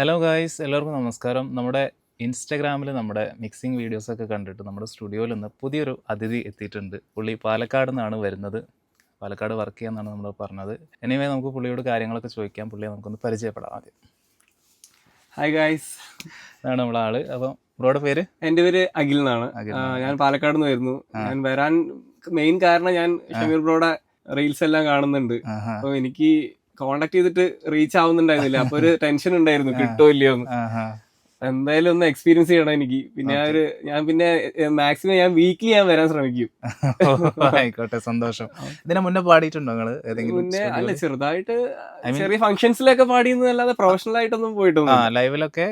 Hello guys എല്ലാവർക്കും നമസ്കാരം. നമ്മുടെ ഇൻസ്റ്റഗ്രാമിൽ നമ്മുടെ മിക്സിംഗ് വീഡിയോസൊക്കെ കണ്ടിട്ട് നമ്മുടെ സ്റ്റുഡിയോയിൽ നിന്ന് പുതിയൊരു അതിഥി എത്തിയിട്ടുണ്ട്. പുള്ളി പാലക്കാട് നിന്നാണ് വരുന്നത്. പാലക്കാട് വർക്ക് ചെയ്യാന്നാണ് നമ്മൾ പറഞ്ഞത്. എനിവേ നമുക്ക് പുള്ളിയോട് കാര്യങ്ങളൊക്കെ ചോദിക്കാം. പുള്ളിയെ നമുക്കൊന്ന് പരിചയപ്പെടാം ആദ്യം. ഹായ് ഗായ്സ് അതാണ് നമ്മളെ ആൾ. അപ്പം ബ്രോയുടെ പേര്? എന്റെ പേര് അഖിൽ എന്നാണ്. ഞാൻ പാലക്കാട് നിന്ന് വരുന്നു. ഞാൻ വരാൻ മെയിൻ കാരണം ഞാൻ ഷമീർ ബ്രോയുടെ റീൽസ് എല്ലാം കാണുന്നുണ്ട്. അപ്പോൾ അപ്പൊ എനിക്ക് കോണ്ടാക്ട് ചെയ്തിട്ട് റീച്ച് ആവുന്നുണ്ടായിരുന്നില്ല. അപ്പൊ ഒരു ടെൻഷൻ ഉണ്ടായിരുന്നു. കിട്ടോ ഇല്ലയോ എന്തായാലും ഒന്ന് എക്സ്പീരിയൻസ് ചെയ്യണം എനിക്ക്. പിന്നെ ആ ഒരു ഞാൻ പിന്നെ മാക്സിമം ഞാൻ വീക്കിലി ഞാൻ വരാൻ ശ്രമിക്കും. ആയിക്കോട്ടെ സന്തോഷം. ഇതിനെ മുന്നേ പാടിയിട്ടുണ്ടോ നിങ്ങൾ? ഏതെങ്കിലും മുന്നേ അല്ല ചെറുതായിട്ട് ചെറിയ ഫംഗ്ഷൻസിലൊക്കെ പാടിയെന്നല്ലാതെ പ്രൊഫഷണൽ ആയിട്ടൊന്നും പോയിട്ടൊന്നും ലൈവിലൊക്കെ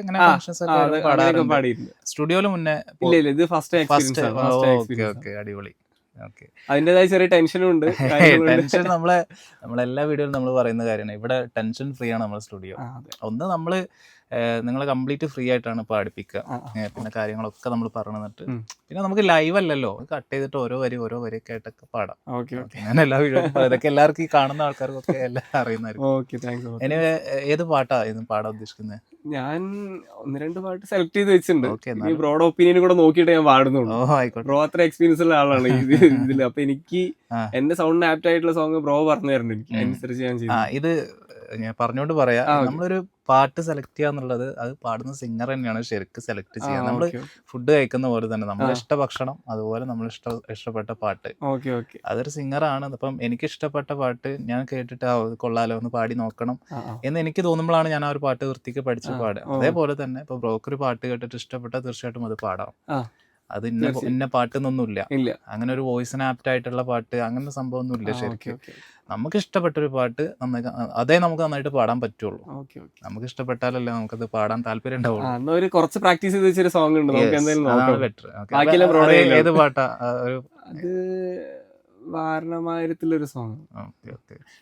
പാടിയിട്ടുണ്ട്. സ്റ്റുഡിയോയിൽ മുന്നേ ഇല്ല ഇല്ല ഇത് ഫസ്റ്റ് എക്സ്പീരിയൻസ് അടിപൊളി. ഓക്കെ. അതിന്റേതായ ചെറിയ ടെൻഷനും ഉണ്ട്. ടെൻഷൻ നമ്മളെ നമ്മളെല്ലാ വീഡിയോയിലും നമ്മൾ പറയുന്ന കാര്യമാണ്. ഇവിടെ ടെൻഷൻ ഫ്രീ ആണ് നമ്മുടെ സ്റ്റുഡിയോ. ഒന്ന് നമ്മൾ നിങ്ങളെ കംപ്ലീറ്റ് ഫ്രീ ആയിട്ടാണ് പാടിപ്പിക്കുക പിന്നെ കാര്യങ്ങളൊക്കെ നമ്മൾ പറഞ്ഞു തന്നിട്ട്. പിന്നെ നമുക്ക് ലൈവ് അല്ലല്ലോ. കട്ട് ചെയ്തിട്ട് ഓരോ വരി ഓരോ വരിയൊക്കെ ആയിട്ടൊക്കെ പാടാം. ഞാൻ എല്ലാ വീഡിയോ ഇതൊക്കെ എല്ലാവർക്കും ഈ കാണുന്ന ആൾക്കാർക്കൊക്കെ എല്ലാം അറിയുന്നതായിരിക്കും. ഇനി ഏത് പാട്ടാ ഇന്ന് പാടാൻ ഉദ്ദേശിക്കുന്നത് ഞാൻ ഒന്ന് രണ്ട് പാട്ട് സെലക്ട് ചെയ്ത് വെച്ചിട്ടുണ്ട്. ഈ ബ്രോഡ് ഒപ്പീനിയൻ കൂടെ നോക്കിയിട്ട് ഞാൻ പാടുന്നുള്ളൂ. ബ്രോ അത്ര എക്സ്പീരിയൻസ് ഉള്ള ആളാണ് ഇത് ഇതിൽ അപ്പൊ എനിക്ക് എന്റെ സൗണ്ടിന് ആപ്റ്റ് ആയിട്ടുള്ള സോങ് ബ്രോ പറഞ്ഞു തരുന്നുണ്ട് എനിക്ക്. അനുസരിച്ച് ഞാൻ ചെയ്തു ഇത് ഞാൻ പറഞ്ഞോണ്ട് പറയാ. നമ്മളൊരു പാട്ട് സെലക്ട് ചെയ്യാന്നുള്ളത് അത് പാടുന്ന സിംഗർ തന്നെയാണ് ശരിക്ക് സെലക്ട് ചെയ്യുക. നമ്മൾ ഫുഡ് കഴിക്കുന്ന പോലെ തന്നെ നമ്മുടെ ഇഷ്ട ഭക്ഷണം അതുപോലെ നമ്മൾ ഇഷ്ട ഇഷ്ടപ്പെട്ട പാട്ട്. ഓക്കെ ഓക്കെ അതൊരു സിംഗറാണ് അപ്പം എനിക്ക് ഇഷ്ടപ്പെട്ട പാട്ട് ഞാൻ കേട്ടിട്ട് കൊള്ളാലോ ഒന്ന് പാടി നോക്കണം. എന്ന് എനിക്ക് തോന്നുമ്പോഴാണ് ഞാൻ ആ ഒരു പാട്ട് വൃത്തിക്ക് പഠിച്ച് പാടുക. അതേപോലെ തന്നെ ഇപ്പൊ ബ്രോക്കർ പാട്ട് കേട്ടിട്ട് ഇഷ്ടപ്പെട്ടാൽ തീർച്ചയായിട്ടും അത് പാടാം. അത് ഇന്ന. ഇന്ന പാട്ടെന്നൊന്നുമില്ല ഇല്ല. അങ്ങനെ ഒരു വോയിസിന് ആപ്റ്റ് ആയിട്ടുള്ള പാട്ട് അങ്ങനെ സംഭവം ഒന്നും ഇല്ല ആ, ശരിക്കും. നമുക്ക് ഇഷ്ടപ്പെട്ട ഒരു പാട്ട് നന്നായി അതേ നമുക്ക് നന്നായിട്ട് പാടാൻ പറ്റുള്ളൂ. നമുക്ക് ഇഷ്ടപ്പെട്ടാലല്ലേ നമുക്കത് പാടാൻ താല്പര്യം ഉണ്ടാവുള്ളൂ. കുറച്ച് പ്രാക്ടീസ് ചെയ്ത് വെച്ചൊരു സോങ് ഉണ്ട്. അതാണ് broad ഏത് പാട്ടാ? ഒരു വാരണമായിരത്തിലൊരു സോങ്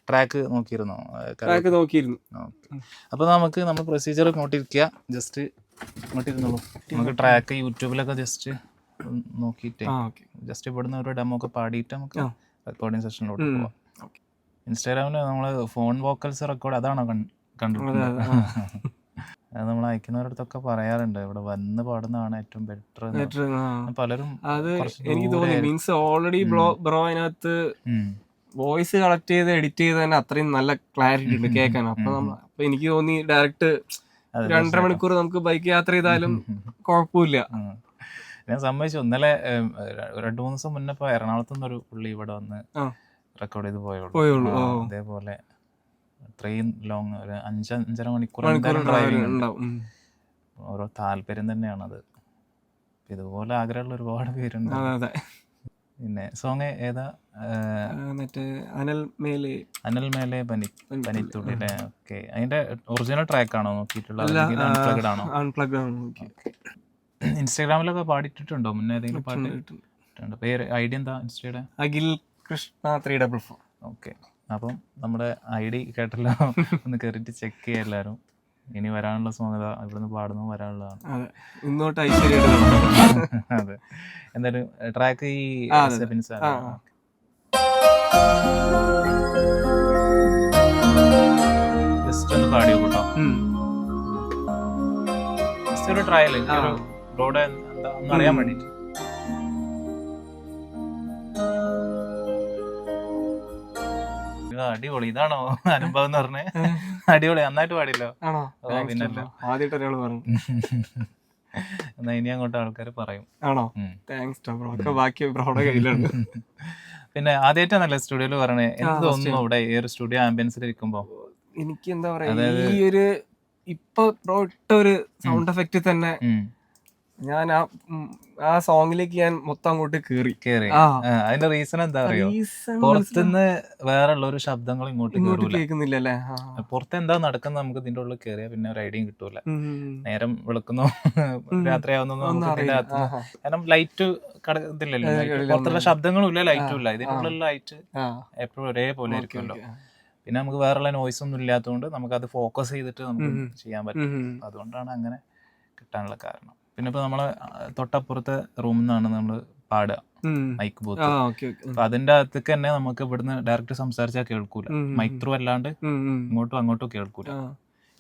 ട്രാക്ക് നോക്കിയിരുന്നോ? ട്രാക്ക് നോക്കിയിരുന്നു. അപ്പൊ നമുക്ക് നമ്മൾ പ്രൊസീജിയർ ഇങ്ങോട്ടിരിക്കുക ജസ്റ്റ് ഇങ്ങോട്ടിരുന്നോളൂ. നമുക്ക് ട്രാക്ക് യൂട്യൂബിലൊക്കെ ജസ്റ്റ് നോക്കിയിട്ട് ജസ്റ്റ് ഇവിടുന്ന് ഒരു ഡെമോ ഒക്കെ പാടിയിട്ട് നമുക്ക് റെക്കോർഡിങ് റെക്കോർഡിംഗ് സെഷനിലോട്ട്. പോവാം. ഇൻസ്റ്റാഗ്രാമിൽ നമ്മൾ ഫോൺ വോക്കൽസ് റെക്കോർഡ് അതാണോ കണ്ടിട്ടുള്ളത്. അതെ, നമ്മൾ അയക്കുന്നവരടുത്തൊക്കെ പറയാറുണ്ട്. ഇവിടെ വന്ന് പാടുന്നതാണ് ഏറ്റവും ബെറ്റർ പലരും അത് എനിക്ക് തോന്നി മീൻസ് ഓൾറെഡി ബ്രോ അതിനകത്ത് വോയിസ് കളക്ട് ചെയ്ത് എഡിറ്റ് ചെയ്ത് തന്നെ അത്രയും നല്ല ക്ലാരിറ്റി ഉണ്ട് കേൾക്കാൻ. അപ്പൊ അപ്പൊ എനിക്ക് തോന്നി ഡയറക്റ്റ് രണ്ടര മണിക്കൂർ നമുക്ക് ബൈക്ക് യാത്ര ചെയ്താലും. കുഴപ്പമില്ല. ഞാൻ സമ്മതിച്ചു. ഇന്നലെ രണ്ടു മൂന്ന് ദിവസം മുന്നേ ഇപ്പൊ എറണാകുളത്ത് നിന്ന് ഒരു പുള്ളി ഇവിടെ വന്ന് റെക്കോർഡ് ചെയ്ത് പോയുള്ളൂ അതേപോലെ ട്രെയിൻ ലോങ് ഒരു അഞ്ച അഞ്ചര മണിക്കൂർ ഡ്രൈവിംഗ് ഉണ്ടാവും. ഓരോ താല്പര്യം തന്നെയാണത്. ഇതുപോലെ ആഗ്രഹമുള്ള ഒരുപാട് പേരുണ്ട്. പിന്നെ സോങ് ഏതാ? മറ്റേ അനൽ മേലെ. അനൽ മേലെ പനി പനിത്തുള്ളി അല്ലേ? ഓക്കെ. അതിന്റെ ഒറിജിനൽ ട്രാക്ക് ആണോ നോക്കിയിട്ടുള്ളത്? അൺപ്ലഗ്ഡ് ആണോ? അൺപ്ലഗ് ആണ് ഇൻസ്റ്റാഗ്രാമിലൊക്കെ പാടിയിട്ടുണ്ടോ മുന്നേ ഏതെങ്കിലും പാട്ട് ഇട്ടിട്ടുണ്ടോ? പേര് ഐഡിയ എന്താ ഇൻസ്റ്റയുടെ? Akhil Krishna three double four okay. അപ്പം നമ്മുടെ ഐ ഡി കേട്ടല്ലോ. ഒന്ന് കയറിയിട്ട് ചെക്ക് ചെയ്യുക എല്ലാവരും. ഇനി വരാനുള്ള സോങ്ങത ഇവിടുന്ന് പാടുന്നു വരാനുള്ളതാണ്. ഇന്നോട്ട് അതെ. എന്തായാലും ട്രാക്ക് ഈ. സെബിൻസ്. ജസ്റ്റ് ഒന്ന് പാടിയോ കൂട്ടോ ജസ്റ്റ് ഒരു ട്രയൽ എന്താ അറിയാൻ. വേണ്ടിട്ട് അടിപൊളി. ഇതാണോ അനുഭവം എന്ന് പറഞ്ഞേ? അടിപൊളി. നന്നായിട്ട് പാടില്ലോ പിന്നല്ല. ആദ്യമായിട്ട് ഒരാൾ പറഞ്ഞു. എന്നാ ഇനി അങ്ങോട്ട് ആൾക്കാർ പറയും. ആണോ. താങ്ക്സ് ബ്രോ ഒക്കെ ബാക്കി ബ്രോയുടെ കയ്യിലുണ്ട്. പിന്നെ ആദ്യമായിട്ടാണല്ലേ സ്റ്റുഡിയോയിൽ പറയണേ. ആ, എന്ത് തോന്നുന്നു അവിടെ ഇവിടെ ഈ ഒരു സ്റ്റുഡിയോ ആംബിയൻസിൽ ഇരിക്കുമ്പോ? എനിക്ക് എന്താ പറയാ ഈ ഒരു ഇപ്പൊ ബ്രോ ഇട്ട ഒരു സൗണ്ട് എഫക്റ്റ് തന്നെ. ഞാൻ ആ ആ സോങ്ങിലേക്ക് ഞാൻ മൊത്തം അങ്ങോട്ട് കേറി കേറി. അതിന്റെ റീസൺ എന്താ അറിയോ? പുറത്തുനിന്ന് വേറെ ഉള്ള ഒരു ശബ്ദങ്ങൾ ഇങ്ങോട്ട് കേൾക്കുന്നില്ല അല്ലേ പുറത്ത് എന്താ നടക്കുന്നത് നമുക്ക് ഇതിന്റെ ഉള്ളിൽ കേറിയാ പിന്നെ ഒരു ഐഡിയയും കിട്ടൂല. നേരം വിളക്കുന്നു രാത്രി ഇതിന്റെ ആഹാ. കാരണം ലൈറ്റ്. ഇല്ല, പുറത്തുള്ള ശബ്ദങ്ങളും ഇല്ല ലൈറ്റും ഇല്ല. ഇല്ല. ഇതിനുള്ള ലൈറ്റ് എപ്പോഴും ഒരേപോലെ ആയിരിക്കുമല്ലോ പിന്നെ നമുക്ക് വേറെ നോയ്സ് ഒന്നും ഇല്ലാത്തതുകൊണ്ട് നമുക്ക് അത് ഫോക്കസ് ചെയ്തിട്ട് നമുക്ക് ചെയ്യാൻ പറ്റും. അതുകൊണ്ടാണ് അങ്ങനെ കിട്ടാനുള്ള കാരണം. പിന്നെ ഇപ്പൊ നമ്മളെ തൊട്ടപ്പുറത്തെ റൂമിൽ നിന്നാണ് നമ്മൾ പാടുക. Mic booth. അപ്പൊ അതിന്റെ അകത്തേക്ക് തന്നെ നമുക്ക് ഇവിടുന്ന് ഡയറക്റ്റ് സംസാരിച്ചാൽ കേൾക്കൂല. മൈക്ക് ത്രൂ അല്ലാണ്ട്. ഇങ്ങോട്ടും അങ്ങോട്ടും കേൾക്കൂല.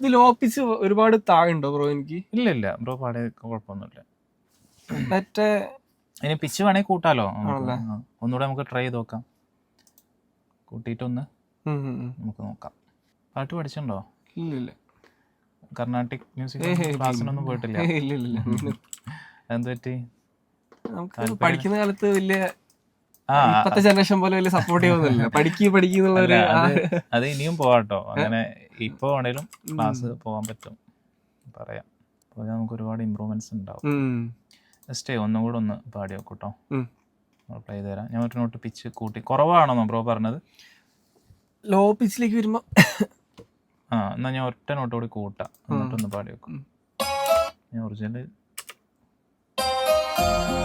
ഇതിൽ ഓഫീസ് ഒരുപാട് താഴുണ്ടോ ബ്രോ എനിക്ക്? ഇല്ല ഇല്ല. ബ്രോ പാടിയ കുഴപ്പമൊന്നുമില്ല. മറ്റേ ഇനി പിച്ച് വേണേ കൂട്ടാലോ. ഒന്നുകൂടെ നമുക്ക് ട്രൈ ചെയ്ത് നോക്കാം. കൂട്ടിയിട്ടൊന്ന് ഉം. നമുക്ക് നോക്കാം. പാട്ട് പഠിച്ചിട്ടുണ്ടോ? ഇല്ല ഇല്ല കർണാട്ടിക് മ്യൂസിക് ക്ലാസ്സിനൊന്നും പോയിട്ടില്ല. ഇല്ല ഇല്ല ഇല്ല. എന്ത് പറ്റി നമുക്ക് പഠിക്കുന്ന കാലത്ത് വലിയ ഇപ്പത്തെ ജനറേഷൻ പോലെ വലിയ സപ്പോർട്ട് ചെയ്യുന്നില്ല പഠിക്കുക പഠിക്കുന്നുള്ള ഒരു അത് ഇനിയും പോവാട്ടോ. അങ്ങനെ ഇപ്പൊ ആണേലും ക്ലാസ് പോവാൻ പറ്റും. പറയാം. അപ്പോൾ നമുക്ക് ഒരുപാട് ഇമ്പ്രൂവ്മെന്റ്സ് ഉണ്ടാവും. ജസ്റ്റ് ഒന്നും കൂടെ ഒന്ന് പാടി നോക്കൂട്ടോ. പ്ലേ തരാം. ഞാൻ ഒരു നോട്ട് പിച്ച് കൂട്ടി. കുറവാണോ ബ്രോ പറഞ്ഞത്? ലോ പിച്ചിലേക്ക് വരുമ്പോ ആ എന്നാ ഞാൻ ഒറ്റ നോട്ട് കൂടി കൂട്ടാം. എന്നിട്ടൊന്ന് പാടി വെക്കും. ഞാൻ ഒറിജിനൽ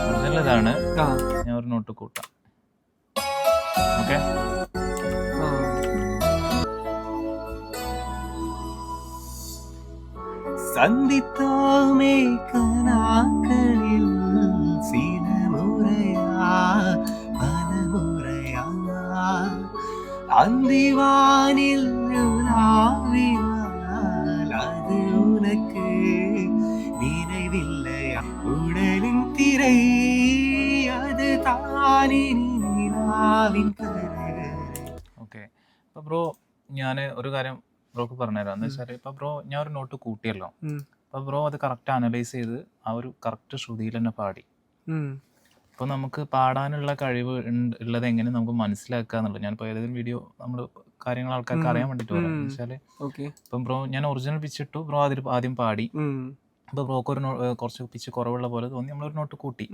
ഒറിജിനൽ ഇതാണ്. ഞാൻ ഒരു നോട്ട് കൂട്ടാം. ഓക്കെ സന്ധിത്താമേ കനാക്കളിൽ ചില മുറയാ അന്തിവാനിൽ ബ്രോ ഞാൻ ഒരു കാര്യം ബ്രോക്ക് പറഞ്ഞുതരാം. എന്ന് വെച്ചാൽ ഇപ്പൊ ബ്രോ ഞാൻ ഒരു നോട്ട് കൂട്ടിയല്ലോ. അപ്പൊ ബ്രോ അത് കറക്റ്റ് അനലൈസ് ചെയ്ത് ആ ഒരു കറക്റ്റ് ശ്രുതിയിൽ തന്നെ പാടി. അപ്പൊ നമുക്ക് പാടാനുള്ള കഴിവ് ഉള്ളത് എങ്ങനെ നമുക്ക് മനസ്സിലാക്കുക എന്നുള്ളത്. ഇപ്പൊ ഏതെങ്കിലും വീഡിയോ നമ്മൾ കാര്യങ്ങൾ ആൾക്കാർക്ക് അറിയാൻ വേണ്ടിട്ട് പറയാം. വെച്ചാൽ ഇപ്പം ബ്രോ ഞാൻ ഒറിജിനൽ പിച്ചിട്ടു ബ്രോ അതിൽ ആദ്യം പാടി. അപ്പോൾ ബ്രോക്ക് ഒരു കുറച്ച് പിച്ച് കുറവുള്ള പോലെ തോന്നി. നമ്മളൊരു നോട്ട് കൂട്ടി.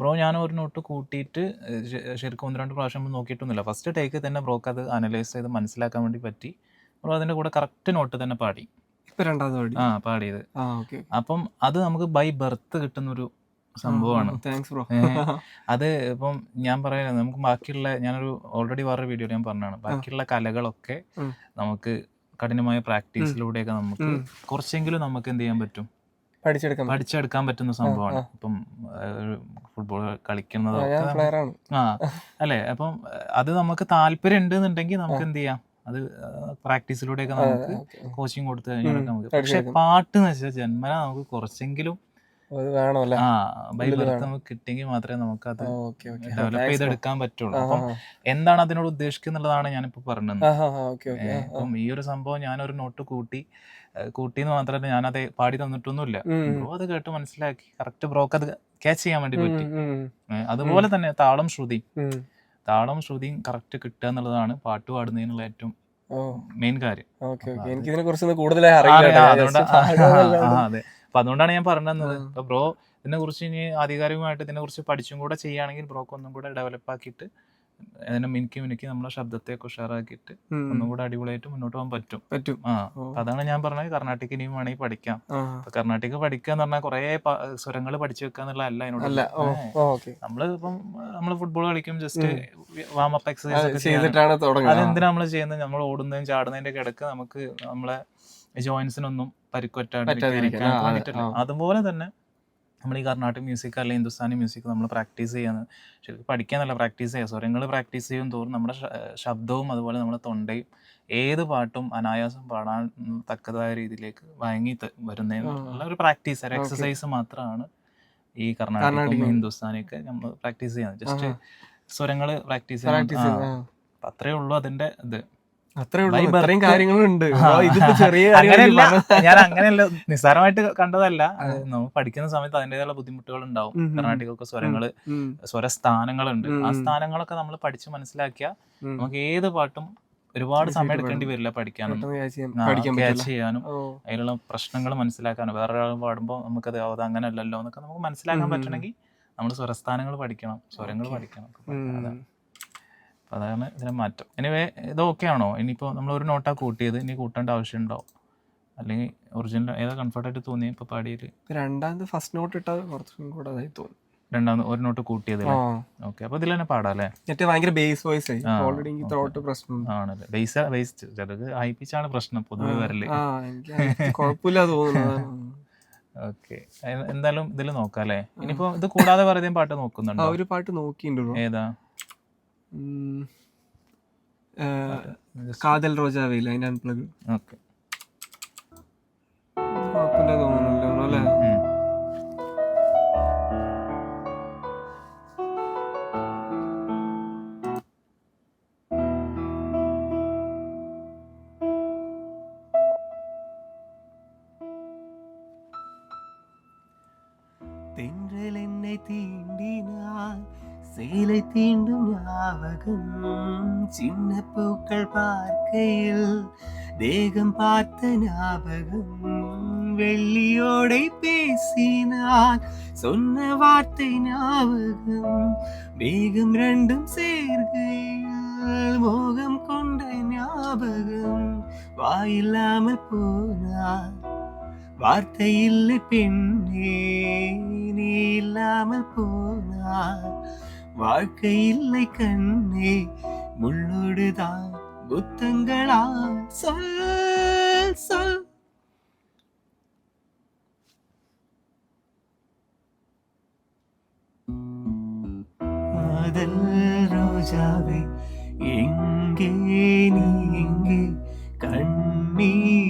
ബ്രോ ഞാൻ ഒരു നോട്ട് കൂട്ടിയിട്ട് ശരിക്കും ഒന്ന് രണ്ട് പ്രാവശ്യം നമ്മൾ നോക്കിയിട്ടൊന്നുമില്ല. ഫസ്റ്റ് ടേക്ക് തന്നെ ബ്രോക്ക് അത് അനലൈസ് ചെയ്ത് മനസ്സിലാക്കാൻ വേണ്ടി പറ്റി. ബ്രോ അതിന്റെ കൂടെ കറക്റ്റ് നോട്ട് തന്നെ പാടി. രണ്ടാമത് ആ പാടിയത്. അപ്പം അത് നമുക്ക് ബൈ ബർത്ത് കിട്ടുന്ന ഒരു സംഭവമാണ് താങ്ക്സ് ബ്രോ അത് ഇപ്പം ഞാൻ പറയുന്നത് നമുക്ക് ബാക്കിയുള്ള ഞാനൊരു ഓൾറെഡി വേറൊരു വീഡിയോ ഞാൻ പറഞ്ഞാണ് ബാക്കിയുള്ള കലകളൊക്കെ നമുക്ക് കഠിനമായ പ്രാക്ടീസിലൂടെയൊക്കെ നമുക്ക് കുറച്ചെങ്കിലും നമുക്ക് എന്ത് ചെയ്യാൻ പറ്റും? പഠിച്ചെടുക്കാൻ പഠിച്ചെടുക്കാൻ പറ്റുന്ന സംഭവമാണ്. ഇപ്പം ഫുട്ബോൾ കളിക്കുന്നത് ആ അല്ലേ? അപ്പം അത് നമുക്ക് താല്പര്യം ഉണ്ടെന്നുണ്ടെങ്കിൽ നമുക്ക് എന്ത് ചെയ്യാം? അത് പ്രാക്ടീസിലൂടെയൊക്കെ ഒക്കെ നമുക്ക്. കോച്ചിങ് കൊടുത്തു കഴിഞ്ഞാൽ നമുക്ക്. പക്ഷെ പാട്ട് എന്ന് വെച്ചാൽ ജന്മന നമുക്ക് കുറച്ചെങ്കിലും ആ ബൈ ബർത്ത് നമുക്ക് കിട്ടിയെങ്കിൽ മാത്രമേ നമുക്ക് അത് ഡെവലപ്പ് ചെയ്തെടുക്കാൻ പറ്റുള്ളൂ. അപ്പം എന്താണ് അതിനോട് ഉദ്ദേശിക്കുന്നുള്ളതാണ് ഞാനിപ്പോ പറഞ്ഞത്. അപ്പം ഈ ഒരു സംഭവം ഞാനൊരു നോട്ട് കൂട്ടി കൂട്ടിന്ന് മാത്രമല്ല അത് പാടി തന്നിട്ടൊന്നുമില്ല. ബ്രോ അത് കേട്ട് മനസ്സിലാക്കി. കറക്റ്റ് ബ്രോക്ക് അത് ക്യാച്ച് ചെയ്യാൻ വേണ്ടി പറ്റി അതുപോലെ തന്നെ താളം ശ്രുതി. താളം ശ്രുതിയും കറക്റ്റ് കിട്ടുക എന്നുള്ളതാണ് പാട്ട് പാടുന്നതിനുള്ള ഏറ്റവും മെയിൻ കാര്യം. എനിക്ക് ഇതിനെ കുറിച്ച് കൂടുതലായി അതെ അപ്പൊ അതുകൊണ്ടാണ് ഞാൻ പറഞ്ഞത് ബ്രോ ഇതിനെ കുറിച്ച് ഇനി ആധികാരികമായിട്ട് ഇതിനെ കുറിച്ച് പഠിച്ചും കൂടെ ചെയ്യുകയാണെങ്കിൽ ബ്രോക്ക് ഒന്നും കൂടെ ഡെവലപ്പ് ആക്കിയിട്ട് അതിനെ മിനുക്കി മിനുക്കി നമ്മളെ ശബ്ദത്തെയൊക്കെ ഉഷാറാക്കിയിട്ട് ഒന്നുകൂടെ ഒന്നും കൂടെ അടിപൊളിയായിട്ട് മുന്നോട്ട് പോകാൻ പറ്റും. പറ്റും. ആ. അതാണ് ഞാൻ പറഞ്ഞത് കർണാട്ടിക് ഇനിയും വേണമെങ്കിൽ പഠിക്കാം. കർണാട്ടിക് പഠിക്കുക എന്ന് പറഞ്ഞാൽ കുറെ സ്വരങ്ങൾ പഠിച്ചു വെക്കുക എന്നുള്ള അല്ല അതിനോട്. നമ്മൾ ഇപ്പം നമ്മൾ ഫുട്ബോൾ കളിക്കും ജസ്റ്റ് വാം അപ്പ് എക്സസൈസ് ചെയ്തിട്ടാണ് അതെന്തിനാ നമ്മൾ ചെയ്യുന്നത്? നമ്മൾ ഓടുന്നതും ചാടുന്നതിന്റെ കിടക്ക് നമുക്ക് നമ്മളെ ജോയിൻസിനൊന്നും അതെ, അതുപോലെ തന്നെ നമ്മൾ ഈ കർണാടക മ്യൂസിക് അല്ലെങ്കിൽ ഹിന്ദുസ്ഥാനി മ്യൂസിക് നമ്മൾ പ്രാക്ടീസ് ചെയ്യുന്നത്. ശരിക്കും പഠിക്കാനല്ല പ്രാക്ടീസ് ചെയ്യുക. സ്വരങ്ങൾ പ്രാക്ടീസ് ചെയ്യും തോറും നമ്മുടെ ശബ്ദവും അതുപോലെ നമ്മുടെ തൊണ്ടയും ഏത് പാട്ടും അനായാസം പാടാൻ തക്കതായ രീതിയിലേക്ക് വഴങ്ങി വരുന്നതിനുള്ള ഒരു പ്രാക്ടീസ് ഒരു എക്സസൈസ് മാത്രമാണ് ഈ കർണാടക ഹിന്ദുസ്ഥാനി ഹിന്ദുസ്ഥാനിയൊക്കെ നമ്മൾ പ്രാക്ടീസ് ചെയ്യുന്നത്. ജസ്റ്റ്. സ്വരങ്ങൾ പ്രാക്ടീസ് ചെയ്യുന്നത് അത്രേ ഉള്ളൂ അതിന്റെ ഇത്. അത്രേ ഉള്ളൂ. By കാര്യങ്ങളുണ്ട്. ചെറിയ അങ്ങനെയല്ല. ഞാൻ അങ്ങനെയല്ല. നിസ്സാരമായിട്ട് കണ്ടതല്ല. നമ്മൾ പഠിക്കുന്ന സമയത്ത് അതിന്റെതായ ബുദ്ധിമുട്ടുകൾ ഉണ്ടാവും. കർണാടകമൊക്കെ സ്വരങ്ങൾ സ്വരസ്ഥാനങ്ങളുണ്ട് ആ സ്ഥാനങ്ങളൊക്കെ നമ്മൾ പഠിച്ച് മനസ്സിലാക്കിയാൽ നമുക്ക് ഏത് പാട്ടും ഒരുപാട് സമയം എടുക്കേണ്ടി വരില്ല പഠിക്കാനും. പറ്റില്ല ചെയ്യാനും. അതിലുള്ള പ്രശ്നങ്ങൾ മനസ്സിലാക്കാനും. വേറൊരാൾ പാടുമ്പോൾ നമുക്കത് അത് അങ്ങനെയല്ലല്ലോ എന്നൊക്കെ നമുക്ക് മനസ്സിലാക്കാൻ. പറ്റണമെങ്കിൽ നമ്മൾ സ്വരസ്ഥാനങ്ങൾ പഠിക്കണം. സ്വരങ്ങൾ പഠിക്കണം. അതാണ് ഇതിനെ മാറ്റം. എനിവേ ഇത് ഓക്കെ ആണോ? ഇനിയിപ്പോൾ നമ്മൾ ഒരു നോട്ടാ കൂട്ടിയത് ഇനി കൂട്ടേണ്ട ആവശ്യമുണ്ടോ? അല്ലെങ്കിൽ ഒറിജിനൽ ഏതാ കംഫർട്ടായിട്ട് തോന്നി ഇപ്പോൾ പാടിയത്? രണ്ടാമത് ഫസ്റ്റ് നോട്ട് ഇട്ടാൽ കുറച്ചും കൂടെ അതായി തോന്നും. രണ്ടാമത് ഒരു നോട്ട് കൂട്ടിയത് ഓക്കെ അപ്പോൾ ഇതിൽ തന്നെ പാടാം അല്ലേ ഭയങ്കര ബേസ് വോയിസ് ആയി. ഓൾറെഡി എനിക്ക് ത്രോട്ട് പ്രശ്നം ആണല്ലേ. ബേസ് ബേസ് ചിലത് ഹൈ പിച്ചാണ് പ്രശ്നം പൊതുവെ വരൽ. കുഴപ്പമില്ല തോന്നുന്നു. ഓക്കെ എന്തായാലും ഇതിൽ നോക്കാം അല്ലേ ഇനിയിപ്പോ ഇത് കൂടാതെ പറയുന്ന പാട്ട് നോക്കുന്നുണ്ടോ? ഒരു പാട്ട് നോക്കിയിട്ടുണ്ടോ ഏതാ? കാതൽ റോജാവയില്ല അതിന്റെ അൺപ്ലഗ് ഓക്കെ. കുഴപ്പമില്ല തോന്നുന്നല്ലോ അല്ലേ? തെன்றൽ എന്നെ തീണ്ടിനാൻ சேலை தீண்டும் ஞாபகம் சின்ன பூக்கள் பார்க்கையில் தேகம் பார்த்த ஞாபகம் வெள்ளியோடை பேசினான் சொன்ன வார்த்தை ஞாபகம் வேகம் ரெண்டும் சேர்கையில் மோகம் கொண்ட ஞாபகம் வாயில்லாமல் போனான் வார்த்தை இல்லை பெண்ணே நீ இல்லாமல் போனான் வாழ்க்கை இல்லை கண்ணே முள்ளோடுதான் புத்தங்களா சொல் சொல். காதல் ரோஜாவே எங்கே நீ எங்கே கண்ணீர்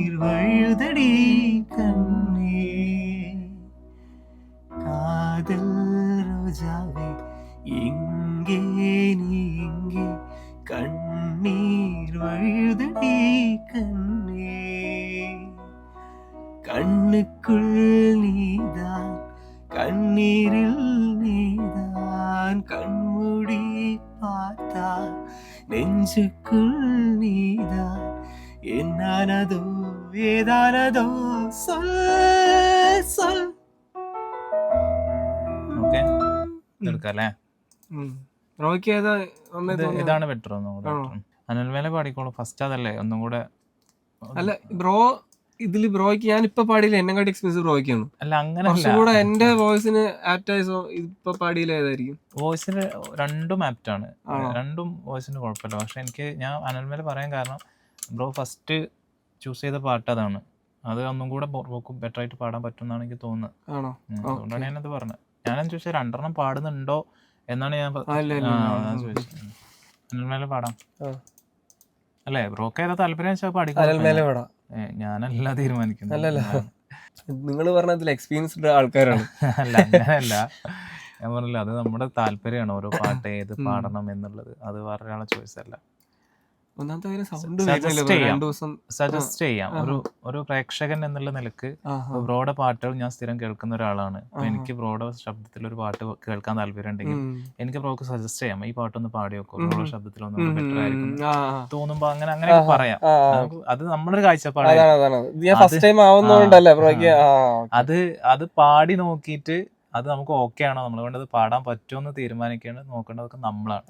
എന്നാനതോ ഏതാനതോ சொல் சொல் ഓക്കെ എടുക്കാം അല്ലേ റോയ്ക്ക് ഏതാ നന്നായി ഇത് തോന്നിയത്? ഇതാണ് ബെറ്റർ ഒന്നും കൂടെ ആണോ? better. അനിൽമേലെ പാടിക്കോളൂ ഫസ്റ്റ് അതല്ലേ ഒന്നും കൂടെ അല്ല ബ്രോ ഇതില് ബ്രോയ്ക്ക് ഞാൻ ഇപ്പൊ പാടിയില്ല എന്നെ കാട്ടി എക്സ്പീരിയൻസ് ബ്രോയ്ക്കാണ് അല്ല അങ്ങനല്ല കുറച്ചുകൂടെ എന്റെ വോയിസിന് ആപ്റ്റായ സോ ഇപ്പൊ പാടിയില്ല ഏതായിരിക്കും വോയിസിന് രണ്ടും ആപ്റ്റ് ആണ് ആണോ? രണ്ടും വോയിസിന് കുഴപ്പമില്ല പക്ഷെ എനിക്ക് ഞാൻ അനൽമേലെ പറയാൻ കാരണം ബ്രോ ഫസ്റ്റ് ചൂസ് ചെയ്ത പാട്ട് അതാണ്. അത് ഒന്നും കൂടെ ബെറ്ററായിട്ട് ബെറ്റർ ആയിട്ട് പാടാൻ പറ്റുന്നതാണ് എനിക്ക് തോന്നുന്നത്. ആണോ. അതുകൊണ്ടാണ് ഞാനത് പറഞ്ഞത്. ഞാനെന്ന് ചോദിച്ചാൽ രണ്ടെണ്ണം പാടുന്നുണ്ടോ എന്നാണ് ഞാൻ. ചോദിച്ചത്. പാടാം. അല്ലേ ബ്രോക്ക് ഏതാ താല്പര്യം വെച്ചാൽ പാടിക്കോ ഞാനല്ല തീരുമാനിക്കുന്നത്. അല്ലല്ല. നിങ്ങൾ പറഞ്ഞതിൽ എക്സ്പീരിയൻസ്ഡ് ആൾക്കാരാണ്. അല്ല അങ്ങനെയല്ല. ഞാൻ പറഞ്ഞില്ല അത് നമ്മുടെ താല്പര്യമാണ്. ഓരോ പാട്ട് ഏത് പാടണം എന്നുള്ളത്. അത് വേറൊരാളെ ചോയ്സ് അല്ല. ഒന്നാമത്തെ കാര്യം സൗണ്ട് Suggest ചെയ്യാം. ദിവസം സജസ്റ്റ് ചെയ്യാം. ഒരു ഒരു പ്രേക്ഷകൻ എന്നുള്ള നിലയ്ക്ക് ബ്രോഡ ബ്രോയുടെ പാട്ടുകൾ ഞാൻ സ്ഥിരം കേൾക്കുന്ന ഒരാളാണ്. എനിക്ക് ബ്രോയുടെ ശബ്ദത്തിൽ ഒരു പാട്ട് കേൾക്കാൻ താല്പര്യം ഉണ്ടെങ്കിൽ എനിക്ക് ബ്രോക്ക് സജസ്റ്റ് ചെയ്യാം. ഈ പാട്ടൊന്ന് പാടി നോക്കും ബ്രോഡ ബ്രോയുടെ ശബ്ദത്തിൽ ഒന്ന് ബെറ്റർ ആയിരിക്കും. തോന്നുമ്പോ അങ്ങനെ അങ്ങനെ പറയാം. അത് നമ്മുടെ കാഴ്ചപ്പാടാണ് അത് അത് പാടി നോക്കിയിട്ട് അത് നമുക്ക് ഓക്കെ ആണോ? നമ്മളെ കൊണ്ട് അത് പാടാൻ പറ്റുമോ എന്ന് തീരുമാനിക്കേണ്ടത് നോക്കേണ്ടതൊക്കെ നമ്മളാണ്.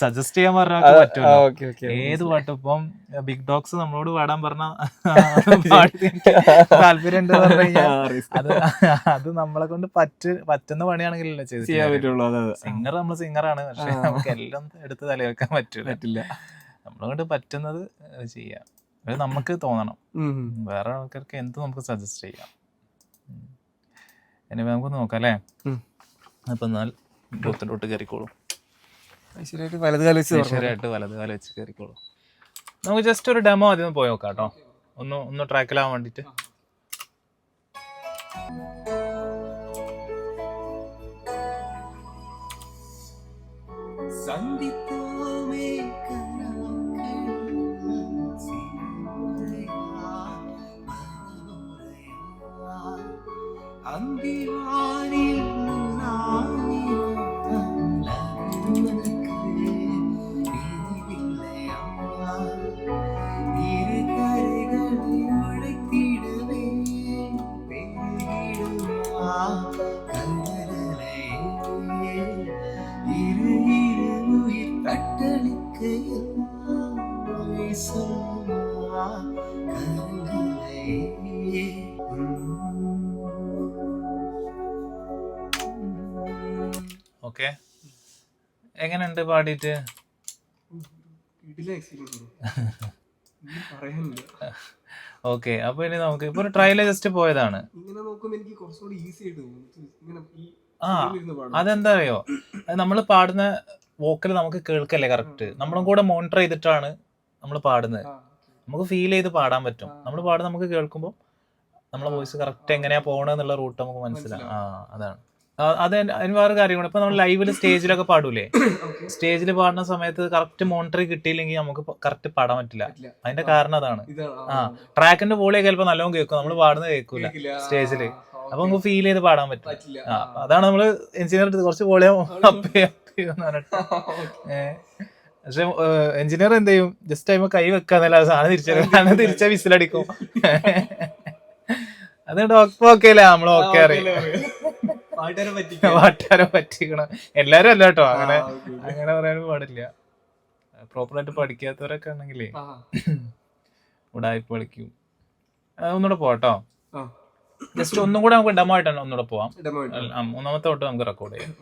സജസ്റ്റ് ചെയ്യാൻ പറഞ്ഞാൽ പറ്റുമല്ലോ okay. ഏത് പാട്ട് ഇപ്പം ബിഗ് ഡോഗ്സ് നമ്മളോട് പാടാൻ പറഞ്ഞാൽ താല്പര്യം അത് അത് നമ്മളെ കൊണ്ട് പറ്റ് പറ്റുന്ന പണിയാണെങ്കിലല്ലോ ചെയ്ത് ചെയ്യാൻ പറ്റുള്ളൂ സിംഗർ നമ്മൾ സിംഗറാണ് പക്ഷെ. നമുക്ക് എല്ലാം എടുത്ത് തലവെക്കാൻ പറ്റൂല. പറ്റില്ല. നമ്മളെ കൊണ്ട് പറ്റുന്നത് ചെയ്യാം. നമുക്ക് തോന്നണം. വേറെ ആൾക്കാർക്ക് എന്ത് നമുക്ക് സജസ്റ്റ് ചെയ്യാം? ഇനി നമുക്ക് നോക്കാം അല്ലേ അപ്പൊ എന്നാൽ ബൂത്തിലോട്ട് കയറിക്കോളും. ഐശ്വര്യമായിട്ട് വലത് കാല വെച്ച് ഐശ്വര്യമായിട്ട് നമുക്ക് ജസ്റ്റ് ഒരു ഡെമോ ആദ്യം ഒന്ന് പോയി നോക്കാം കേട്ടോ. ഒന്ന് ഒന്ന് ട്രാക്കിലാവാൻ വേണ്ടിട്ട്. സന്ധിപ്പ് ഓക്കെ. എങ്ങനെയുണ്ട് പാടിയിട്ട്. ഓക്കെ അപ്പൊ ഇനി നമുക്ക് ഇപ്പൊ ട്രയൽ ജസ്റ്റ് പോയതാണ്. ആ. അതെന്താ അറിയോ നമ്മൾ പാടുന്ന വോക്കൽ നമുക്ക് കേൾക്കല്ലേ കറക്റ്റ് നമ്മളും കൂടെ മോണിറ്റർ ചെയ്തിട്ടാണ് നമ്മൾ പാടുന്നത്. നമുക്ക് ഫീൽ ചെയ്ത് പാടാൻ പറ്റും. നമ്മൾ പാടുന്ന നമുക്ക് കേൾക്കുമ്പോൾ നമ്മളെ വോയിസ് കറക്റ്റ് എങ്ങനെയാ പോകണെന്നുള്ള റൂട്ട് നമുക്ക് മനസ്സിലാവും. ആ അതാണ്. അത് അതിന് വേറെ കാര്യമാണ് ഇപ്പൊ നമ്മൾ ലൈവിൽ സ്റ്റേജിലൊക്കെ പാടൂലേ. സ്റ്റേജിൽ പാടുന്ന സമയത്ത് കറക്റ്റ് മോണിറ്ററി കിട്ടിയില്ലെങ്കിൽ നമുക്ക് കറക്റ്റ് പാടാൻ പറ്റില്ല. അതിന്റെ കാരണം അതാണ്. ആ. ട്രാക്കിന്റെ വോളിയൊക്കെ ചിലപ്പോൾ നല്ലോണം കേൾക്കും. നമ്മൾ പാടുന്നത് കേൾക്കൂല. സ്റ്റേജിൽ. അപ്പൊ നമുക്ക് ഫീൽ ചെയ്ത് പാടാൻ പറ്റും പറ്റില്ല. ആ, അതാണ് നമ്മൾ എഞ്ചിനീയർ കുറച്ച് വോളിയം അപ്പ് പറഞ്ഞിട്ട്. ഏഹ്. പക്ഷെ എഞ്ചിനീയർ എന്ത് ചെയ്യും? ജസ്റ്റ് ടൈം കൈ വെക്കാന്നല്ല സാധനം തിരിച്ചു തിരിച്ച വിസിലടിക്കും അത് ഡോക്ടർ ഓക്കെ അല്ലേ? നമ്മൾ ഓക്കെ അറിയാം പാട്ടുകാരെ പറ്റിക്കാം പാട്ടുകാരെ പറ്റിക്കണം. എല്ലാരും അല്ല കേട്ടോ. അങ്ങനെ. അങ്ങനെ പറയാനും പാടില്ല. പ്രോപ്പറായിട്ട് പഠിക്കാത്തവരൊക്കെ ആണെങ്കിലേ. ഉടായ്പ കളിക്കും. ഒന്നുകൂടെ പോട്ടോ ജസ്റ്റ് ഒന്നും കൂടെ നമുക്ക് ഡെമോ ആയിട്ടാണ് ഒന്നുകൂടെ പോവാം. ഒന്നാമത്തെ. മൂന്നാമത്തെ തൊട്ട് നമുക്ക് റെക്കോർഡ് ചെയ്യാം.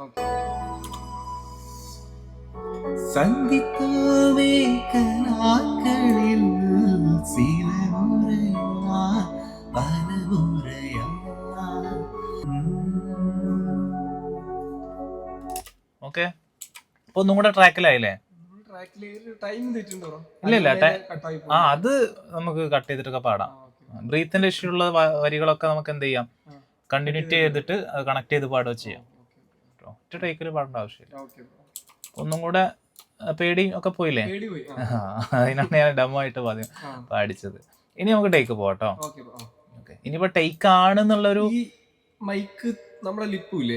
സന്ധിത്തോമേ കനാക്കളിൽ ചില മുറയാ പല മുറയാ ഓക്കെ. അപ്പൊ ഒന്നും കൂടെ ട്രാക്കിലായില്ലേ? ഇല്ല, ഇല്ല, ആ അത് നമുക്ക് കട്ട് ചെയ്തിട്ടൊക്കെ പാടാം. ബ്രീത്തിന്റെ ഇഷ്യൂ ഉള്ള വരികളൊക്കെ നമുക്ക് എന്ത് ചെയ്യാം? കണ്ടിന്യൂറ്റി ചെയ്തിട്ട് കണക്ട് ചെയ്ത് പാടുക ചെയ്യാം. ഒറ്റ ടേക്കിൽ പാടേണ്ട ആവശ്യമില്ല. ഒന്നും കൂടെ പേടി ഒക്കെ പോയില്ലേ? പേടി പോയി. ആ, ആ, അതിനാണ് ഞാൻ ഡെമോ ആയിട്ട്. പാടിച്ചത്. ഇനി നമുക്ക് ടേക്ക് പോട്ടോ. ഓക്കെ ഇനിയിപ്പോ ടേക്ക് ആണെന്നുള്ളൊരു ഈ മൈക്ക് നമ്മുടെ ലിപ്പില്ലേ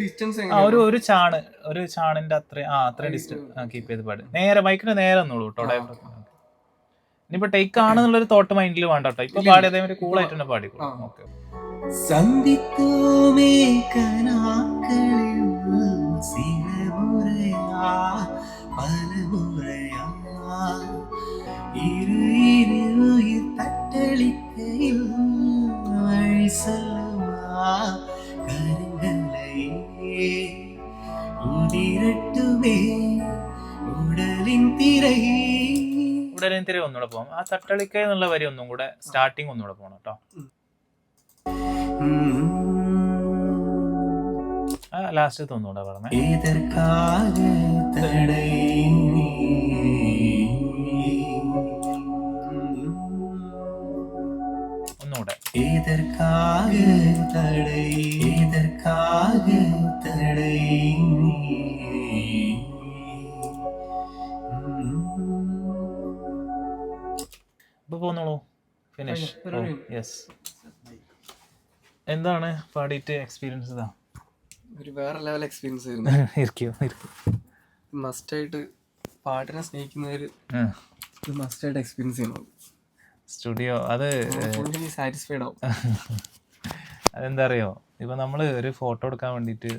ഡിസ്റ്റൻസ് ഒരു ഒരു ചാണ് ഒരു ചാണിന്റെ അത്ര ആ അത്രയും ഡിസ്റ്റൻസ് കീപ്പ് ചെയ്ത് പാട്. നേരെ മൈക്കിന് നേരെ ഒന്നുള്ളൂ കേട്ടോ. ഇനിയിപ്പോ ടേക്ക് ആണെന്നുള്ളൊരു തോട്ട് മൈൻഡിൽ വേണ്ട കേട്ടോ ഇപ്പൊ പാടി അതേമാതിരി കൂൾ ആയിട്ട് തന്നെ പാടിക്കോളൂ. ഓക്കെ സന്ധിത്തോമേ കനാക്കളിൽ പലമുറയാ തട്ടളിക്കയിൽ ഉടലിൻ ഉടലിൻ തിര ഒന്നുകൂടെ പോകാം ആ തട്ടളിക്ക എന്നുള്ള വരി ഒന്നും കൂടെ സ്റ്റാർട്ടിങ് ഒന്നുകൂടെ പോകണം കേട്ടോ. ലാസ്റ്റ് തോന്നൂടെ പറഞ്ഞേ. ഫിനിഷ് യെസ് oh, എന്താണ് പാടിയിട്ട് എക്സ്പീരിയൻസ് ഇതാ? ഒരു വേറെ ലെവൽ എക്സ്പീരിയൻസ് ആയിരുന്നു. ഇരിക്കും ഇരിക്കും. മസ്റ്റായിട്ട് പാട്ടിനെ സ്നേഹിക്കുന്നവര് ഉം. ഇത് മസ്റ്റായിട്ട് എക്സ്പീരിയൻസ് ചെയ്യണം. സ്റ്റുഡിയോ അത് സാറ്റിസ്ഫൈഡ് ആവും. അതെന്താ അറിയോ ഇപ്പൊ നമ്മൾ ഒരു ഫോട്ടോ എടുക്കാൻ വേണ്ടിയിട്ട്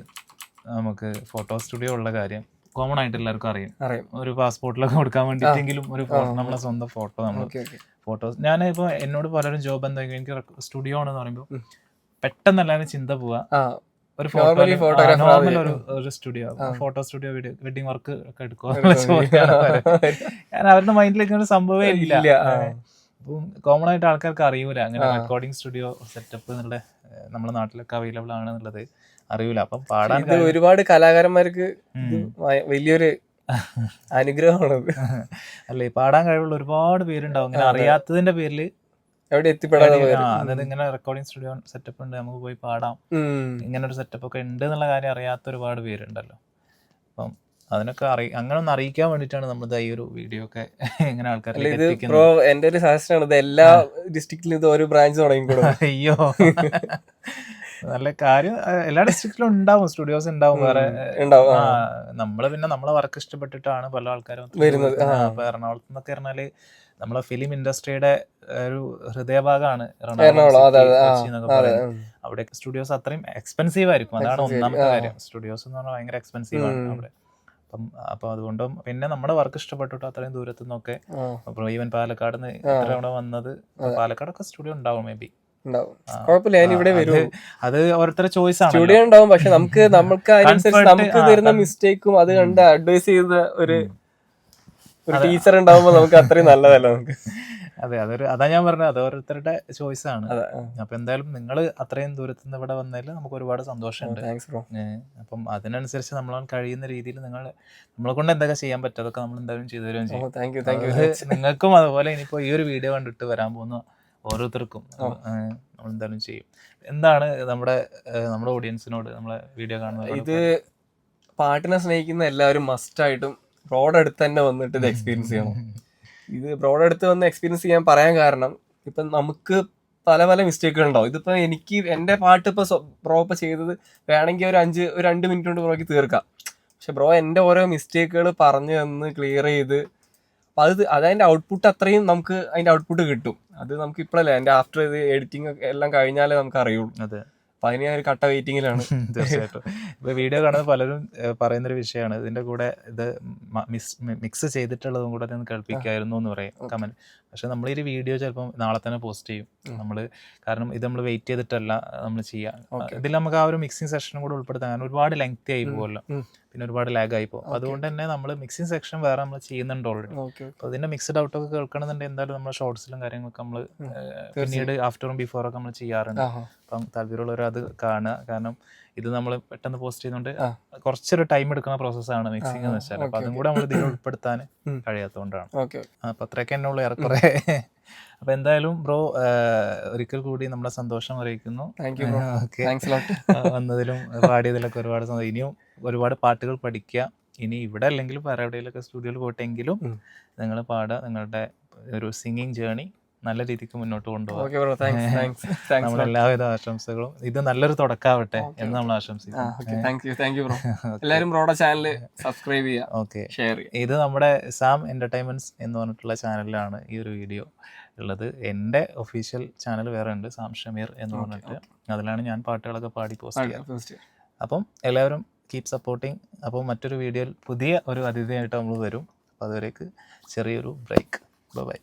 നമുക്ക് ഫോട്ടോ സ്റ്റുഡിയോ ഉള്ള കാര്യം കോമൺ ആയിട്ട് എല്ലാവർക്കും അറിയാം. അറിയാം. ഒരു പാസ്പോർട്ടിലൊക്കെ കൊടുക്കാൻ വേണ്ടിയിട്ടെങ്കിലും ഒരു നമ്മളെ സ്വന്തം ഫോട്ടോ നമ്മൾ ഫോട്ടോസ് ഞാൻ ഇപ്പൊ എന്നോട് പലരും ജോബ് എന്തെങ്കിലും എനിക്ക് സ്റ്റുഡിയോ ആണെന്ന് പറയുമ്പോൾ. പെട്ടെന്ന് എല്ലാവരും ചിന്ത പോവാ. ഒരു നോർമൽ ഒരു ഒരു studio photo studio wedding work ഒക്കെ എടുക്കുക. ഞാൻ അവരുടെ മൈൻഡിലേക്ക് ഒരു സംഭവമേ ഇല്ല. കോമൺ ആയിട്ട് ആൾക്കാർക്ക് അറിയൂല. അങ്ങനെ. റെക്കോർഡിംഗ് സ്റ്റുഡിയോ സെറ്റപ്പ് എന്നുള്ള നമ്മുടെ നാട്ടിലൊക്കെ അവൈലബിൾ ആണ് എന്നുള്ളത് അറിയൂല. അപ്പം പാടാൻ ഒരുപാട് കലാകാരന്മാർക്ക് വലിയൊരു അനുഗ്രഹമാണ് അല്ലേ പാടാൻ കഴിവുള്ള ഒരുപാട് പേരുണ്ടാവും. അറിയാത്തതിന്റെ പേരിൽ എവിടെ എത്തിപ്പെടാതെ. അതായത് ഇങ്ങനെ റെക്കോർഡിംഗ് സ്റ്റുഡിയോ സെറ്റപ്പ് ഉണ്ട് നമുക്ക് പോയി പാടാം. ഇങ്ങനെ ഒരു സെറ്റപ്പ് ഒക്കെ ഉണ്ട് എന്നുള്ള കാര്യം അറിയാത്ത ഒരുപാട് പേരുണ്ടല്ലോ. അപ്പം അതിനൊക്കെ അറി അങ്ങനെ ഒന്ന് അറിയിക്കാൻ വേണ്ടിയിട്ടാണ് നമ്മൾ ഈ ഒരു വീഡിയോ ഒക്കെ ഇങ്ങനെ എത്തിക്കുന്നത്. ബ്രോ എന്റെ ഒരു സജഷൻ ഇത് എല്ലാ ഡിസ്ട്രിക്റ്റിലും ഇത് ഒരു ബ്രാഞ്ച് തുടങ്ങിക്കൂടും? അയ്യോ. നല്ല കാര്യം എല്ലാ ഡിസ്ട്രിക്റ്റിലും ഉണ്ടാവും സ്റ്റുഡിയോസ് ഉണ്ടാവും വേറെ. നമ്മൾ പിന്നെ നമ്മളെ വർക്ക് ഇഷ്ടപ്പെട്ടിട്ടാണ് പല ആൾക്കാരും വരുന്നത്, എറണാകുളത്ത് നിന്നൊക്കെ പറഞ്ഞാൽ നമ്മളെ ഫിലിം ഇൻഡസ്ട്രിയുടെ ഒരു ഹൃദയഭാഗമാണ് എറണാകുളം. അവിടെ സ്റ്റുഡിയോസ് അത്രയും എക്സ്പെൻസീവ് ആയിരിക്കും. അതാണ് ഒന്നാമത്തെ കാര്യം. സ്റ്റുഡിയോസ് എന്ന് പറഞ്ഞാൽ ഭയങ്കര എക്സ്പെൻസീവ് ആണ് അവിടെ. അപ്പം അപ്പൊ അതുകൊണ്ടും പിന്നെ നമ്മുടെ വർക്ക് ഇഷ്ടപ്പെട്ടിട്ട് അത്രയും ദൂരത്തു നിന്നൊക്കെ അപ്പൊ ഈവൻ പാലക്കാട് നിന്ന്. ഇത്ര അവിടെ വന്നത്. പാലക്കാടൊക്കെ സ്റ്റുഡിയോ ഉണ്ടാവും മേ ബി കുഴപ്പമില്ല ഞാൻ ഇവിടെ വരൂ. അത് ഓരോരുത്തരുടെ ചോയ്സ് ആണ് സ്റ്റുഡിയോ ഉണ്ടാവും പക്ഷെ നമുക്ക് നമുക്ക് അതിനനുസരിച്ച് നമുക്ക് തരുന്ന മിസ്റ്റേക്കും അത് കണ്ട് അഡ്വൈസ് ചെയ്ത ഒരു ടീച്ചർ ഉണ്ടാവുമ്പോ നമുക്ക് അത്രയും നല്ലതല്ല നമുക്ക്. അതെ അതൊരു അതാ ഞാൻ പറഞ്ഞത് അത് ഓരോരുത്തരുടെ ചോയ്സ് ആണ്. അപ്പൊ എന്തായാലും നിങ്ങൾ അത്രയും ദൂരത്തു നിന്ന് ഇവിടെ വന്നതിൽ നമുക്ക് ഒരുപാട് സന്തോഷമുണ്ട്. താങ്ക്സ് ബ്രോ അപ്പം അതിനനുസരിച്ച് നമ്മൾ കഴിയുന്ന രീതിയിൽ നിങ്ങൾ നമ്മളെ കൊണ്ട് എന്തൊക്കെ ചെയ്യാൻ പറ്റും അതൊക്കെ നമ്മൾ എന്തായാലും ചെയ്തു തരുകയും ചെയ്യും. താങ്ക് യു താങ്ക് യു നിങ്ങൾക്കും അതുപോലെ ഇനിയിപ്പോ ഈ ഒരു വീഡിയോ കണ്ടിട്ട് വരാൻ പോകുന്ന ഓരോരുത്തർക്കും നമ്മൾ എന്തായാലും ചെയ്യും. എന്താണ് നമ്മുടെ നമ്മുടെ ഓഡിയൻസിനോട് നമ്മളെ വീഡിയോ കാണുന്നത് ഇത് പാട്ടിനെ സ്നേഹിക്കുന്ന എല്ലാവരും മസ്റ്റായിട്ടും റോഡ് അടുത്ത് തന്നെ വന്നിട്ട് ഇത് എക്സ്പീരിയൻസ് ചെയ്യണം. ഇത് ബ്രോഡ് എടുത്ത് വന്ന് എക്സ്പീരിയൻസ് ചെയ്യാൻ പറയാൻ കാരണം ഇപ്പം നമുക്ക് പല പല മിസ്റ്റേക്കുകൾ ഉണ്ടാവും ഇതിപ്പോ എനിക്ക് എന്റെ പാട്ട് ഇപ്പൊ ബ്രോ ഇപ്പൊ ചെയ്തത് വേണമെങ്കിൽ ഒരു അഞ്ച് ഒരു രണ്ട് മിനിറ്റ് കൊണ്ട് ബ്രോക്ക് തീർക്കാം. പക്ഷെ ബ്രോ എന്റെ ഓരോ മിസ്റ്റേക്കുകൾ പറഞ്ഞു തന്ന് ക്ലിയർ ചെയ്ത് അപ്പൊ അത് അതതിന്റെ ഔട്ട്പുട്ട് അത്രയും നമുക്ക് അതിന്റെ ഔട്ട്പുട്ട് കിട്ടും. അത് നമുക്ക് ഇപ്പോഴല്ലേ എന്റെ ആഫ്റ്റർ ഇത് എഡിറ്റിംഗ് എല്ലാം കഴിഞ്ഞാലേ നമുക്ക് അറിയുള്ളൂ. അതെ. അപ്പൊ അതിന് ഞാൻ ഒരു കട്ട വെയിറ്റിംഗിലാണ് തീർച്ചയായിട്ടും. ഇപ്പൊ വീഡിയോ കാണുന്ന പലരും പറയുന്നൊരു വിഷയമാണ്. ഇതിന്റെ കൂടെ ഇത് മിക്സ് ചെയ്തിട്ടുള്ളതും കൂടെ ഒന്ന് കേൾപ്പിക്കായിരുന്നു എന്ന് പറയും കമന്റ് പക്ഷെ നമ്മൾ ഈ വീഡിയോ ചിലപ്പോൾ നാളെ തന്നെ പോസ്റ്റ് ചെയ്യും. നമ്മൾ കാരണം ഇത് നമ്മൾ വെയിറ്റ് ചെയ്തിട്ടല്ല നമ്മൾ ചെയ്യാം. ഇതിൽ നമുക്ക് ആ ഒരു മിക്സിംഗ് സെഷനും കൂടെ ഉൾപ്പെടുത്താൻ ഒരുപാട് ലെങ്തി ആയി പോകുമല്ലോ. പിന്നെ ഒരുപാട് ലാഗ് ആയി പോകും. അതുകൊണ്ട് തന്നെ നമ്മൾ മിക്സിംഗ് സെക്ഷൻ വേറെ നമ്മൾ ചെയ്യുന്നുണ്ട് ഓൾറെഡി അപ്പോൾ ഇതിന്റെ മിക്സ്ഡ് ഔട്ട് ഒക്കെ കേൾക്കണമെന്നുണ്ടെങ്കിൽ എന്തായാലും നമ്മൾ ഷോർട്സിലും കാര്യങ്ങളൊക്കെ നമ്മൾ പിന്നീട് ആഫ്റ്ററും ബിഫോറും ഒക്കെ നമ്മൾ ചെയ്യാറുണ്ട്. അപ്പം താല്പര്യമുള്ളവർ അത് കാണുക. കാരണം ഇത് നമ്മൾ പെട്ടെന്ന് പോസ്റ്റ് ചെയ്യുന്നുണ്ട് കുറച്ചൊരു ടൈം എടുക്കുന്ന പ്രോസസ്സാണ് മിക്സിംഗ് എന്ന് വെച്ചാൽ അപ്പൊ അതും കൂടെ നമ്മൾ ഇതിൽ ഉൾപ്പെടുത്താൻ കഴിയാത്തതുകൊണ്ടാണ് അപ്പൊ അത്രയൊക്കെ തന്നെ ഉള്ളു ഏറെക്കുറെ. അപ്പൊ എന്തായാലും ബ്രോ ഒരിക്കൽ കൂടി നമ്മുടെ സന്തോഷം അറിയിക്കുന്നു. വന്നതിലും പാടിയതിലൊക്കെ ഒരുപാട് ഇനിയും ഒരുപാട് പാട്ടുകൾ പഠിക്കുക. ഇനി ഇവിടെ അല്ലെങ്കിൽ വേറെ എവിടെയെങ്കിലൊക്കെ സ്റ്റുഡിയോയിൽ പോയിട്ടെങ്കിലും. നിങ്ങൾ പാടുക. നിങ്ങളുടെ ഒരു സിംഗിങ് ജേണി നല്ല രീതിക്ക് മുന്നോട്ട് കൊണ്ടുപോകാം നമ്മുടെ എല്ലാവിധ ആശംസകളും. ഇത് നല്ലൊരു തുടക്കാവട്ടെ എന്ന് നമ്മൾ ആശംസിക്കുന്നു. ബ്രോ എല്ലാവരും ബ്രോയുടെ ചാനൽ സബ്സ്ക്രൈബ് ചെയ്യുക. ഓക്കെ ഷെയർ ചെയ്യുക. ഇത് നമ്മുടെ സാം എന്റർടൈൻമെന്റ്സ് എന്ന് പറഞ്ഞിട്ടുള്ള ചാനലിലാണ് ഈ ഒരു വീഡിയോ ഉള്ളത്. എന്റെ ഒഫീഷ്യൽ ചാനൽ വേറെ ഉണ്ട് സാം ഷമീർ എന്ന് പറഞ്ഞിട്ട്. അതിലാണ് ഞാൻ പാട്ടുകളൊക്കെ പാടി പോസ്റ്റ് ചെയ്യാറ്. അപ്പം എല്ലാവരും കീപ് സപ്പോർട്ടിങ് അപ്പോൾ മറ്റൊരു വീഡിയോയിൽ പുതിയ ഒരു അതിഥിയായിട്ട് നമ്മൾ വരും. അപ്പോൾ അതുവരേക്ക് ചെറിയൊരു ബ്രേക്ക് ബൈ